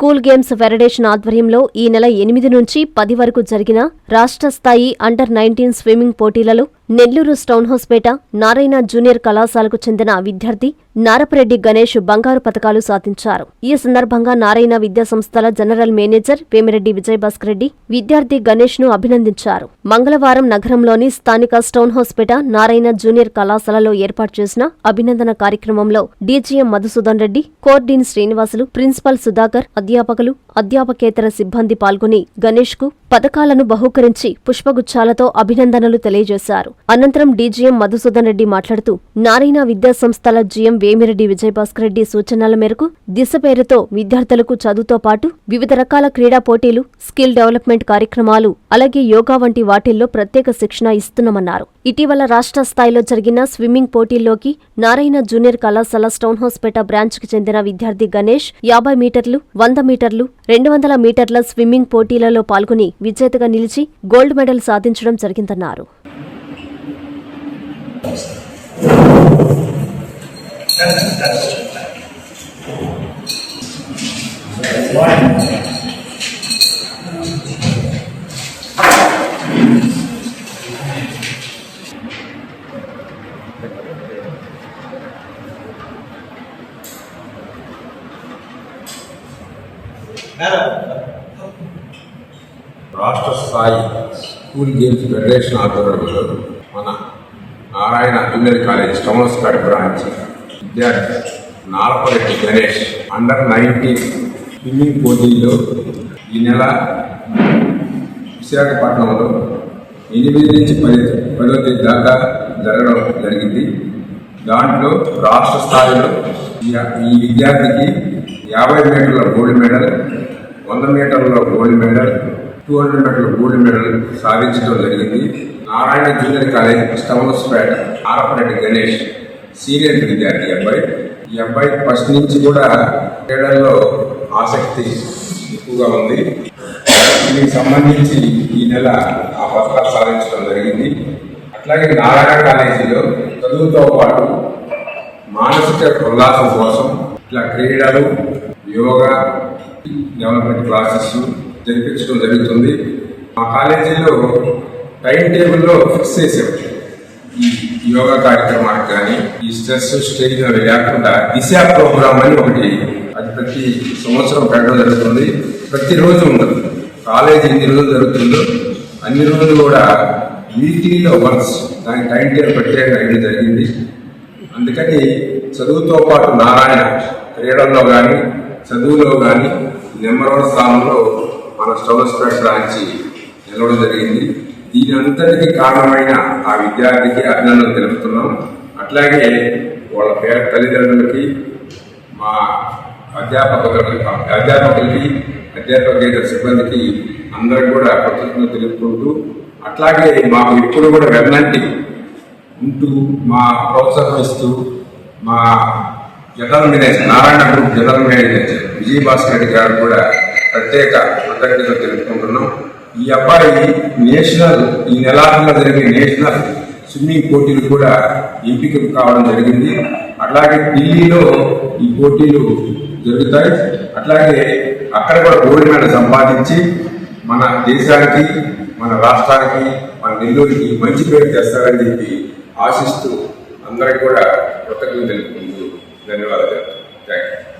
School games federation ఆధ్వర్యంలో ఈ నెల ఎనిమిది నుంచి పది వరకు జరిగిన రాష్ట్ర స్థాయి అండర్ నైన్టీన్ స్విమ్మింగ్ పోటీలలో నెల్లూరు స్టౌన్హౌస్పేట నారాయణ జూనియర్ కళాశాలకు చెందిన విద్యార్థి నారపరెడ్డి గణేష్ బంగారు పతకాలు సాధించారు. ఈ సందర్భంగా నారాయణ విద్యా సంస్థల జనరల్ మేనేజర్ వేమిరెడ్డి విజయభాస్కర్ రెడ్డి విద్యార్థి గణేష్ను అభినందించారు. మంగళవారం నగరంలోని స్థానిక స్టౌన్ హౌస్పేట నారాయణ జూనియర్ కళాశాలలో ఏర్పాటు చేసిన అభినందన కార్యక్రమంలో డీజీఎం మధుసూదన్ రెడ్డి కోర్డీన్ శ్రీనివాసులు ప్రిన్సిపల్ సుధాకర్ అధ్యాపకులు అధ్యాపకేతర సిబ్బంది పాల్గొని గణేష్కు పథకాలను బహూకరించి పుష్పగుచ్చాలతో అభినందనలు తెలియజేశారు. అనంతరం డీజీఎం మధుసూదన్ రెడ్డి మాట్లాడుతూ నారాయణ విద్యా సంస్థల జీఎం వేమిరెడ్డి విజయభాస్కర్ రెడ్డి సూచనల మేరకు దిశ పేరుతో విద్యార్థులకు చదువుతో పాటు వివిధ రకాల క్రీడా పోటీలు స్కిల్ డెవలప్మెంట్ కార్యక్రమాలు అలాగే యోగా వంటి వాటిల్లో ప్రత్యేక శిక్షణ ఇస్తున్నామన్నారు. ఇటీవల రాష్ట్ర స్థాయిలో జరిగిన స్విమ్మింగ్ పోటీల్లోకి నారాయణ జూనియర్ కళాశాల స్టౌన్ హౌస్పేట బ్రాంచ్కి చెందిన విద్యార్థి గణేష్ యాభై మీటర్లు వంద మీటర్లు రెండు వందల మీటర్ల స్విమ్మింగ్ పోటీలలో పాల్గొని విజేతగా నిలిచి గోల్డ్ మెడల్ సాధించడం జరిగిందన్నారు. రాష్ట్ర స్థాయి స్కూల్ గేమ్స్ ఫెడరేషన్ ఆధ్వర్యంలో మన Narayana junior college Stonehousepet branch విద్యార్థి Nalapareddy Ganesh under nineteen swimming పోటీలో ఈ నెల విశాఖపట్నంలో ఎనిమిది నుంచి పది పదో తేదీ దాకా జరగడం జరిగింది. దాంట్లో రాష్ట్ర స్థాయిలో ఈ విద్యార్థికి యాభై మీటర్ల గోల్డ్ మెడల్ వంద మీటర్ల గోల్డ్ మెడల్ టూ హండ్రెడ్ మీటర్ల గోల్డ్ మెడల్ సాధించడం జరిగింది. Narayana junior college Stonehousepet Arapareddy Ganesh senior విద్యార్థి ఈ అబ్బాయి. ఈ అబ్బాయి ఫస్ట్ నుంచి కూడా క్రీడల్లో ఆసక్తి ఎక్కువగా ఉంది. దీనికి సంబంధించి ఈ నెల ఆ పథకాలు సాధించడం జరిగింది. అట్లాగే నారాయణ కాలేజీలో చదువుతో పాటు మానసిక ఉల్లాసం కోసం ఇట్లా క్రీడలు యోగా డెవలప్మెంట్ క్లాసెస్ జరిపించడం జరుగుతుంది. మా కాలేజీలో టైం టేబుల్లో ఫిక్స్ చేసాం ఈ యోగా కార్యక్రమానికి కానీ ఈ స్ట్రెస్ స్టేజ్ అవి లేకుండా దిశ ప్రోగ్రామ్ అని ఒకటి అది ప్రతి సంవత్సరం పెట్టడం జరుగుతుంది. ప్రతిరోజు ఉండదు. కాలేజీ ఎన్ని రోజులు జరుగుతుందో అన్ని రోజులు కూడా వీక్లీలో వన్స్ దాని టైం టేబుల్ ప్రత్యేకంగా జరిగింది. అందుకని చదువుతో పాటు నారాయణ క్రీడల్లో కానీ చదువులో కానీ నెంబర్ వన్ స్థానంలో మన స్టోలస్పేట నుంచి నిలవడం జరిగింది. దీని అంతటికి కారణమైన ఆ విద్యార్థికి అభినందనలు తెలుపుతున్నాం. అట్లాగే వాళ్ళ పేర తల్లిదండ్రులకి మా అధ్యాపకులకి అధ్యాపకులకి అధ్యాపక సిబ్బందికి అందరికి కూడా కృతజ్ఞతలు తెలుపుకుంటూ అట్లాగే మాకు ఎప్పుడు కూడా వెన్నంటి ఉంటూ మా ప్రోత్సాహం ఇస్తూ మా general manager Narayana group general manager Vijayabhaskar Reddy garu కూడా ప్రత్యేక కృతజ్ఞతలు తెలుపుకుంటున్నాం. ఈ అబ్బాయి నేషనల్ ఈ నెలాఖరులో జరిగే నేషనల్ స్విమ్మింగ్ పోటీలు కూడా ఎంపిక కావడం జరిగింది. అట్లాగే ఢిల్లీలో ఈ పోటీలు జరుగుతాయి. అట్లాగే అక్కడ కూడా గోల్డ్ మెడల్ సంపాదించి మన దేశానికి మన రాష్ట్రానికి మన నెల్లూరికి మంచి పేరు తెస్తారని చెప్పి ఆశిస్తూ అందరికి కూడా కృతజ్ఞతలు తెలుపుకుంటూ ధన్యవాదాలు థ్యాంక్ యూ